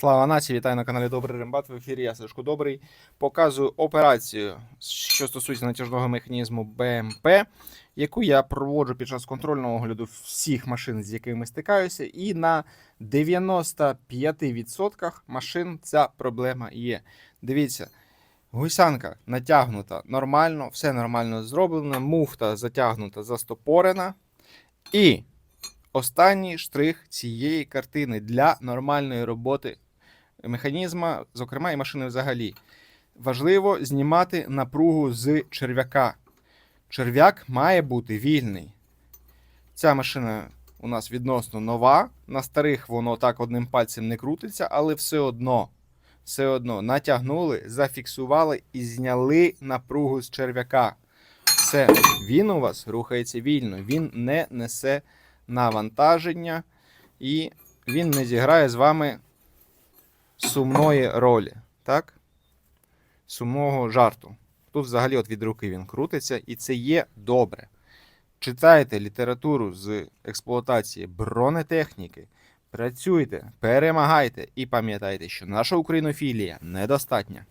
Слава нації, вітаю на каналі Добрий Рембат. В ефірі я Сашко Добрий. Показую операцію, що стосується натяжного механізму БМП, яку я проводжу під час контрольного огляду всіх машин, з якими стикаюся, і на 95% машин ця проблема є. Дивіться, гусянка натягнута нормально, все нормально зроблено, муфта затягнута, застопорена. І останній штрих цієї картини для нормальної роботи механізма, зокрема і машини взагалі. Важливо знімати напругу з черв'яка. Черв'як має бути вільний. Ця машина у нас відносно нова. На старих воно так одним пальцем не крутиться, але все одно, все одно натягнули, зафіксували і зняли напругу з черв'яка. Все, він у вас рухається вільно, він не несе навантаження і він не зіграє з вами сумної ролі, так? Сумного жарту. Тут взагалі от від руки він крутиться, і це є добре. Читайте літературу з експлуатації бронетехніки, працюйте, перемагайте і пам'ятайте, що наша українофілія недостатня.